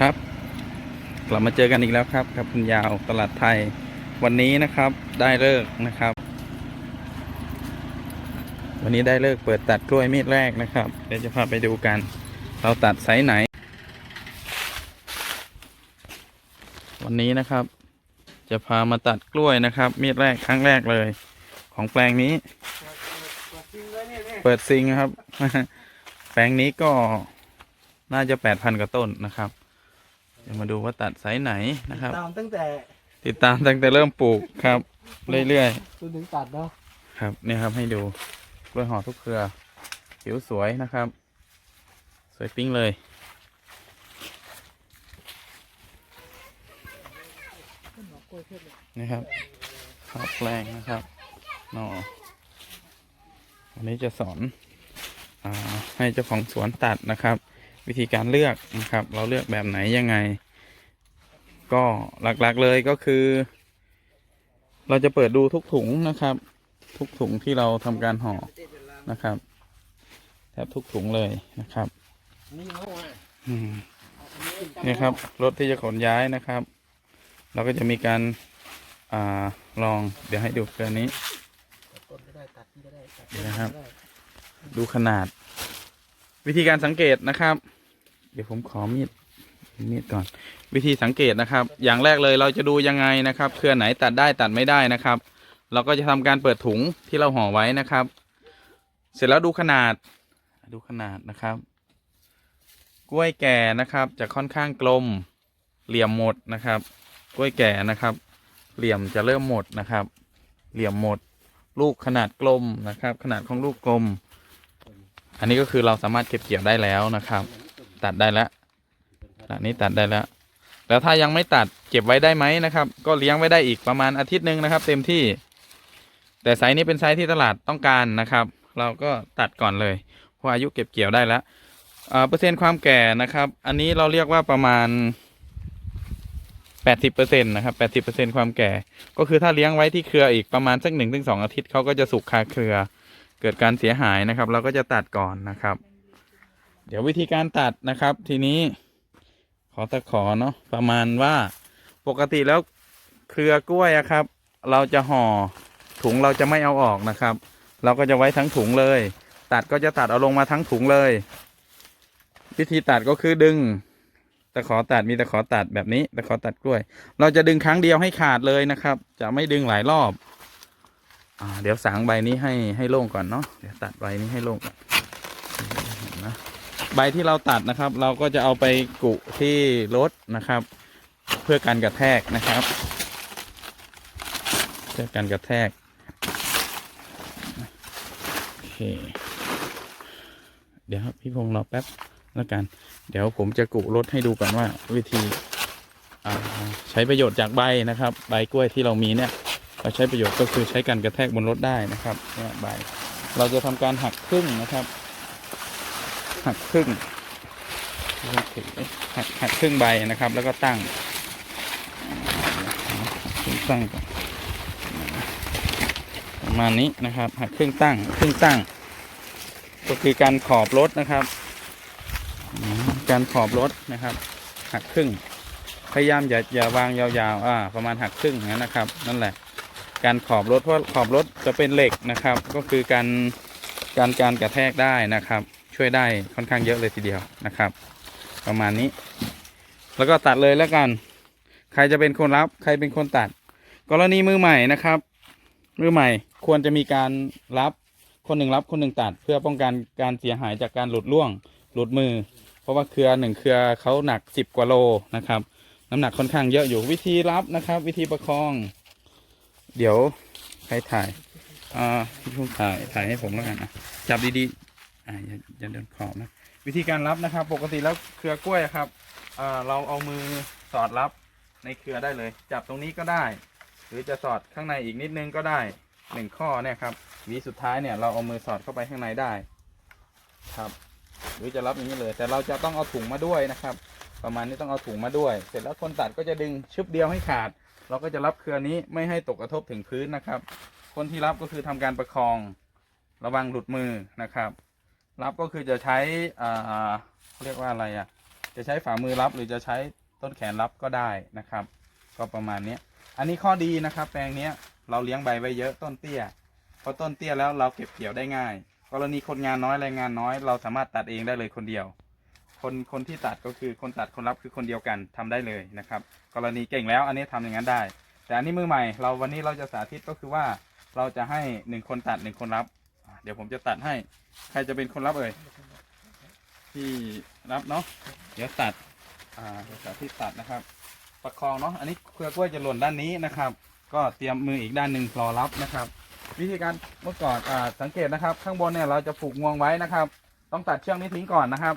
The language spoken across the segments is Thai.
ครับ กลับมาเจอกันอีกแล้วครับกับคุณยาวตลาดไทย วันนี้นะครับได้เลิกนะครับ วันนี้ได้เลิกเปิดตัดกล้วยมีดแรกนะครับเดี๋ยวจะพาไปดูกัน เราตัดไซส์ไหน วันนี้นะครับ จะพามาตัดกล้วยนะครับ มีดแรกครั้งแรกเลย ของแปลงนี้ เปิดซิงครับ แปลงนี้ก็น่าจะแปดพันกว่าต้นนะครับ เดี๋ยวมาดูว่าตัดไซส์ไหนนะครับ ตามตั้งแต่ติดตามตั้งแต่เริ่มปลูกครับ เรื่อยจนถึงตัดเนาะๆครับเนี่ยครับให้ดูกล้วยหอทุกเครือผิวสวยนะครับ สวยปิ้งเลยนี่ครับข้าวแปลงนะครับนอวันนี้จะสอนอาให้เจ้าของสวนตัดนะครับ วิธีการเลือกนะครับ เราเลือกแบบไหนยังไง ก็หลักๆเลยก็คือ เราจะเปิดดูทุกถุงนะครับ ทุกถุงที่เราทำการห่อนะครับแทบทุกถุงเลยนะครับนี่ครับรถที่จะขนย้ายนะครับ เราก็จะมีการอ่าลองเดี๋ยวให้ดูเกลือนี้ต้นก็ได้ตัดที่ก็ได้ตัดเดี๋ยวนะครับ ดูขนาด วิธีการสังเกตนะครับ เดี๋ยวผมขอมีด มีดก่อน วิธีสังเกตนะครับ อย่างแรกเลยเราจะดูยังไงนะครับ เครือไหนตัดได้ตัดไม่ได้นะครับ เราก็จะทำการเปิดถุงที่เราห่อไว้นะครับ เสร็จแล้วดูขนาด ดูขนาดนะครับ กล้วยแก่นะครับ จะค่อนข้างกลม เหลี่ยมหมดนะครับ กล้วยแก่นะครับ เหลี่ยมจะเริ่มหมดนะครับ เหลี่ยมหมด ลูกขนาดกลมนะครับ ขนาดของลูกกลม อันนี้ก็คือเราสามารถเก็บเกี่ยวได้แล้วนะครับ ตัดได้แล้ว อันนี้ตัดได้แล้ว แล้วถ้ายังไม่ตัดเก็บไว้ได้ไหมนะครับ ก็เลี้ยงไว้ได้อีกประมาณอาทิตย์หนึ่งนะครับ เต็มที่ แต่ไซส์นี้เป็นไซส์ที่ตลาดต้องการนะครับ เราก็ตัดก่อนเลยเพราะอายุเก็บเกี่ยวได้แล้วอ่าเปอร์เซ็นต์ความแก่นะครับ อันนี้เราเรียกว่าประมาณแปดสิบเปอร์เซ็นต์นะครับแปดสิบเปอร์เซ็นต์ความแก่ ก็คือถ้าเลี้ยงไว้ที่เครืออีกประมาณสักหนึ่งถึงสองอาทิตย์เขาก็จะสุกคาเครือ เกิดการเสียหายนะครับ เราก็จะตัดก่อนนะครับ เดี๋ยววิธีการตัดนะครับ ทีนี้ ขอตะขอเนาะประมาณว่าปกติแล้วเครือกล้วยอะครับ เราจะห่อถุงเราจะไม่เอาออกนะครับ เราก็จะไว้ทั้งถุงเลย ตัดก็จะตัดเอาลงมาทั้งถุงเลย วิธีตัดก็คือดึงตะขอตัดมีตะขอตัดแบบนี้ตะขอตัดกล้วย เราจะดึงครั้งเดียวให้ขาดเลยนะครับ จะไม่ดึงหลายรอบอเดี๋ยวสางใบนี้ให้ให้โล่งก่อนเนาะเดี๋ยวตัดใบนี้ให้โล่งก่อน ใบที่เราตัดนะครับ เราก็จะเอาไปกุที่รถนะครับ เพื่อการกระแทกนะครับ เพื่อการกระแทกโอเคเดี๋ยวพี่พงษ์รอแป๊บแล้วกัน เดี๋ยวผมจะกุรถให้ดูก่อนว่าวิธีใช้ประโยชน์จากใบนะครับ ใบกล้วยที่เรามีเนี่ยเราใช้ประโยชน์ก็คือใช้การกระแทกบนรถได้นะครับเนี่ยใบเราจะทำการหักครึ่งนะครับ หักครึ่งหักหักครึ่งใบนะครับ แล้วก็ตั้งตั้งประมาณนี้นะครับ หักครึ่งตั้งครึ่งตั้ง ก็คือการขอบรถนะครับ การขอบรถนะครับ หักครึ่ง พยายามอย่าอย่าวางยาวๆอ่าประมาณหักครึ่งอย่างนั้นนะครับ นั่นแหละ การขอบรถเพราะขอบรถจะเป็นเหล็กนะครับ ก็คือการการการกระแทกได้นะครับ ช่วยได้ค่อนข้างเยอะเลยทีเดียวนะครับ ประมาณนี้ แล้วก็ตัดเลยแล้วกัน ใครจะเป็นคนรับใครเป็นคนตัด กรณีมือใหม่นะครับ มือใหม่ควรจะมีการรับคนหนึ่งรับคนหนึ่งตัด เพื่อป้องกันการเสียหายจากการหลุดร่วง หลุดมือ เพราะว่าเครือหนึ่งเครือเขาหนักสิบกว่าโลนะครับ น้ำหนักค่อนข้างเยอะอยู่วิธีรับนะครับ วิธีประคอง เดี๋ยวใครถ่ายอ่าพี่พุ่งถ่ายถ่ายให้ผมแล้วกันอะจับดีๆ อ่าอย่าอย่าเดินขอบนะ วิธีการรับนะครับ ปกติแล้วเครือกล้วยครับอ่าเราเอามือสอดรับในเครือได้เลย จับตรงนี้ก็ได้ หรือจะสอดข้างในอีกนิดนึงก็ได้หนึ่งข้อเนี่ยครับหวีสุดท้ายเนี่ยเราเอามือสอดเข้าไปข้างในได้ ครับ หรือจะรับอย่างนี้เลย แต่เราจะต้องเอาถุงมาด้วยนะครับ ประมาณนี้ต้องเอาถุงมาด้วย เสร็จแล้วคนตัดก็จะดึงชึบเดียวให้ขาด เราก็จะรับเครือนี้ไม่ให้ตกกระทบถึงพื้นนะครับ คนที่รับก็คือทำการประคอง ระวังหลุดมือนะครับ รับก็คือจะใช้อ่าเรียกว่าอะไรอะ จะใช้ฝ่ามือรับหรือจะใช้ต้นแขนรับก็ได้นะครับ ก็ประมาณนี้อันนี้ข้อดีนะครับ แปลงนี้เราเลี้ยงใบไว้เยอะต้นเตี้ยพอต้นเตี้ยแล้วเราเก็บเกี่ยวได้ง่าย กรณีคนงานน้อยแรงงานน้อย เราสามารถตัดเองได้เลยคนเดียว คนคนที่ตัดก็คือคนตัดคนรับคือคนเดียวกันทำได้เลยนะครับ กรณีเก่งแล้วอันนี้ทำอย่างนั้นได้ แต่อันนี้มือใหม่เราวันนี้เราจะสาธิตก็คือว่าเราจะให้หนึ่งคนตัดหนึ่งคนรับ เดี๋ยวผมจะตัดให้ ใครจะเป็นคนรับเอ่ยที่รับเนาะเดี๋ยวตัด อ่าเดี๋ยวสาธิตตัดนะครับ ประคองเนาะอันนี้เครือกล้วยจะหล่นด้านนี้นะครับ ก็เตรียมมืออีกด้านหนึ่งรอรับนะครับ วิธีการเมื่อก่อนอ่าสังเกตนะครับ ข้างบนเนี่ยเราจะผูกงวงไว้นะครับ ต้องตัดเชือกนี้ทิ้งก่อนนะครับ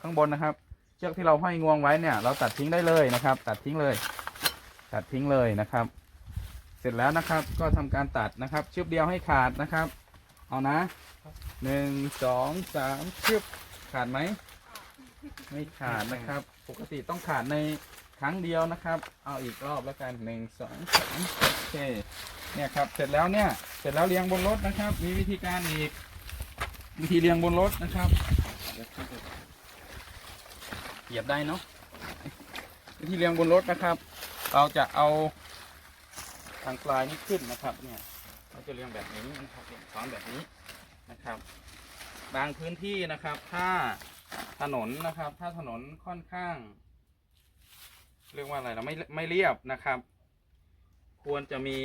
ข้างบนนะครับ เชือกที่เราห้อยงวงไว้เนี่ย เราตัดทิ้งได้เลยนะครับ ตัดทิ้งเลย ตัดทิ้งเลยนะครับ เสร็จแล้วนะครับก็ทำการตัดนะครับชึบเดียวให้ขาดนะครับ เอานะหนึ่งสองสามชึบขาดไหม ไม่ขาดนะครับ ปกติต้องขาดในครั้งเดียวนะครับ เอาอีกรอบแล้วกันหนึ่งสองสามโอเคเนี่ยครับ เสร็จแล้วเนี่ย เสร็จแล้วเรียงบนรถนะครับ มีวิธีการอีก วิธีเรียงบนรถนะครับเดี๋ยวเหยียบได้เนาะวิธีเรียงบนรถนะครับ เราจะเอาทางปลายนี้ขึ้นนะครับเนี่ยเรา จะเรียงแบบนี้นะครับเรียงซ้อนแบบนี้นะครับ บางพื้นที่นะครับ ถ้าถนนนะครับ ถ้าถนนค่อนข้าง เรียกว่าอะไรเราไม่ไม่เรียบนะครับ ควรจะมี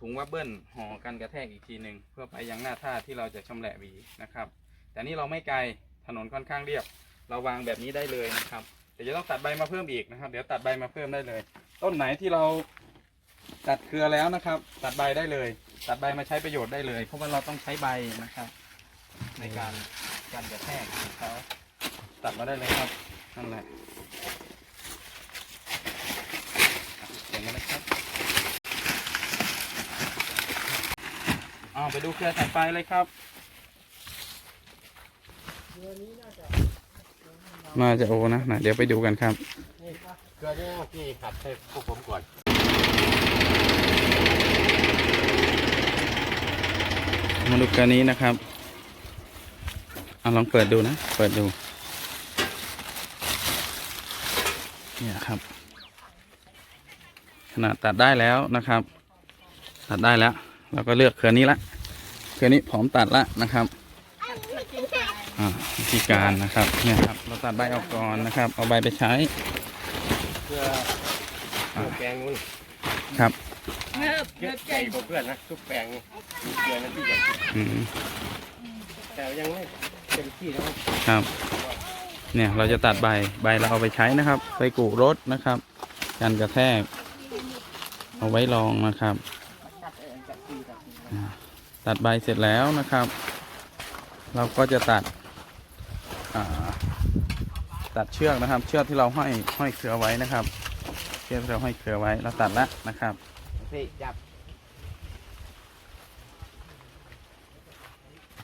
ถุงวับเบิลห่อกันกระแทกอีกทีหนึ่งเพื่อไปยังหน้าท่าที่เราจะชำแหละหวีนะครับ แต่นี่เราไม่ไกลถนนค่อนข้างเรียบ เราวางแบบนี้ได้เลยนะครับแต่จะต้องตัดใบมาเพิ่มอีกนะครับ เดี๋ยวตัดใบมาเพิ่มได้เลย ต้นไหนที่เราตัดเครือแล้วนะครับ ตัดใบได้เลย ตัดใบมาใช้ประโยชน์ได้เลย เพราะว่าเราต้องใช้ใบนะครับ ในการการกระแทกของเขาตัดมาได้เลยครับนั่นแหละเห็นไหมนะครับเอาไปดูเครือสายไฟเลยครับน่าจะโอนะนะเดี๋ยวไปดูกันครับเกลือเนี่ยพี่ขัดให้พวกผมก่อน มาดูกันนี้นะครับเอาลองเปิดดูนะ เปิดดู เนี่ยครับ ขนาดตัดได้แล้วนะครับ ตัดได้แล้ว เราก็เลือกเครือนี้ละ เครือนี้พร้อมตัดละนะครับอ่าวิธีการนะครับ เนี่ยครับ เราตัดใบออกก่อนนะครับ เอาใบไปใช้เกลือเกลือแกงนู้นครับเงิบเกลืเงิอบใหใจญ่กว่าเพื่อนนะทุกแปลง เกลือนั้นที่ใหญ่อืมแต่ยังไม่เต็มที่นะครับครับ เนี่ยเราจะตัดใบใบเราเอาไปใช้นะครับ ไปกูรถนะครับกันกระแทก เอาไว้รองนะครับ ตัดใบเสร็จแล้วนะครับ เราก็จะตัดตัดเชือกนะครับ เชือกที่เราห้อยห้อยเครือไว้นะครับ เชือกที่เราห้อยเครือไว้เราตัดแล้วนะครับ พี่จับ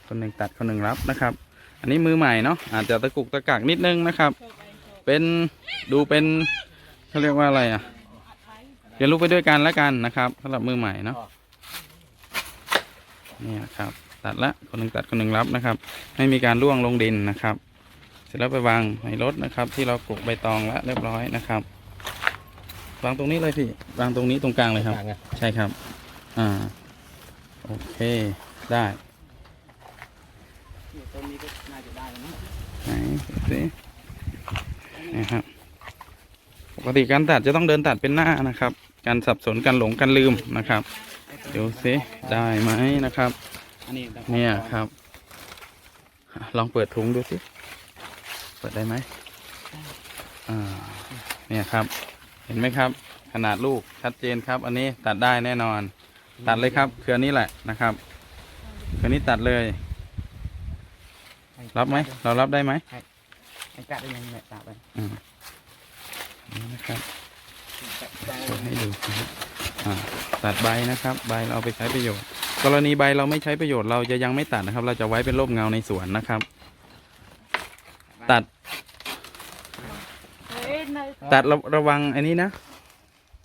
คนหนึ่งตัดคนหนึ่งรับนะครับ อันนี้มือใหม่เนาะอาจจะตะกุกตะกักนิดนึงนะครับ เป็นดูเป็นเขาเรียกว่าอะไรอะเรียนรู้ไปด้วยกันแล้วกันนะครับสำหรับมือใหม่เนาะเนี่ยครับ ตัดละคนหนึ่งตัดคนหนึ่งรับนะครับ ไม่มีการล่วงลงดินนะครับ เสร็จแล้วไปวางในรถนะครับ ที่เรากลุกใบตองแล้วเรียบร้อยนะครับวางตรงนี้เลยพี่วางตรงนี้ตรงกลางเลยครับกลางไงใช่ครับ อ่า โอเค ได้ ต้นนี้ก็น่าจะได้นะ ไหนดูสินะครับปกติการตัดจะต้องเดินตัดเป็นหน้านะครับ การสับสนการหลงการลืมนะครับดูสิได้ไหมนะครับอันนี้เนี่ยครับ ลองเปิดถุงดูสิเปิดได้ไหมอ่าเนี่ยครับ เห็นไหมครับ ขนาดลูกชัดเจนครับ อันนี้ตัดได้แน่นอน ตัดเลยครับ เครือนี้แหละนะครับ เครือนี้ตัดเลย รับไหม เรารับได้ไหมให้กัดได้ยังไงตัดไปอืมนี่นะครับโชว์ให้ดูนะครับอ่าตัดใบนะครับ ใบเราเอาไปใช้ประโยชน์ กรณีใบเราไม่ใช้ประโยชน์เราจะยังไม่ตัดนะครับ เราจะไว้เป็นร่มเงาในสวนนะครับ ตัดเฮ้ยในตัดระระวังอันนี้นะ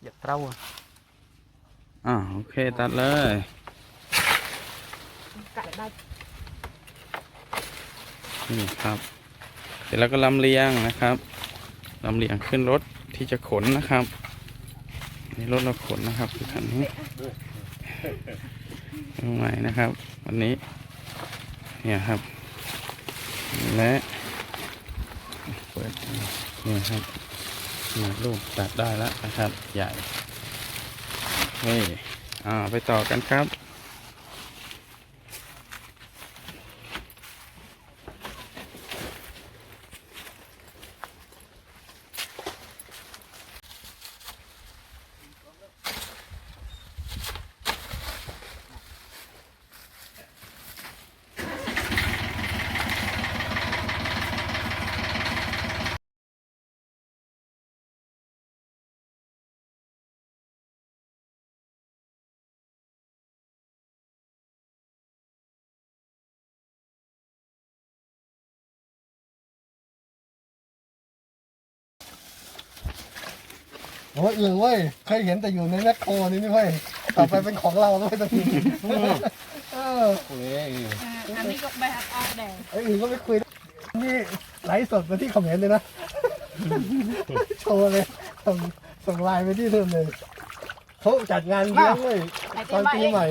อย่าเต้าอ่าโอเคตัดเลยกัดได้ นี่ครับ เสร็จแล้วก็ลำเลียงนะครับลำเลียงขึ้นรถที่จะขนนะครับนี่รถเราขนนะครับคันนี้ตรงไหนนะครับ วันนี้ เนี่ยครับ และเปิดนี่ครับนี่ลูกตัดได้แล้วนะครับ ใหญ่เฮ้ยอ่าไปต่อกันครับ โอ้ยอื่นเว้ยเคยเห็นแต่อยู่ในแมคโครนี่นี่เว้ยต่อไปเป็นของเราแล้วเว้ยตรงนี้เออเฮ้ยอันนี้ก็แบบออกแดดไอ้อื่นก็ไม่คุยนี่ไลฟ์สดมาที่คอมเมนต์เลยนะ โชว์เลยส่งส่งไลน์ไปที่เธอเลยเขาจัดงานเลี้ยงเว้ยไอ้ตอนเต้มาปีเอง ใหม่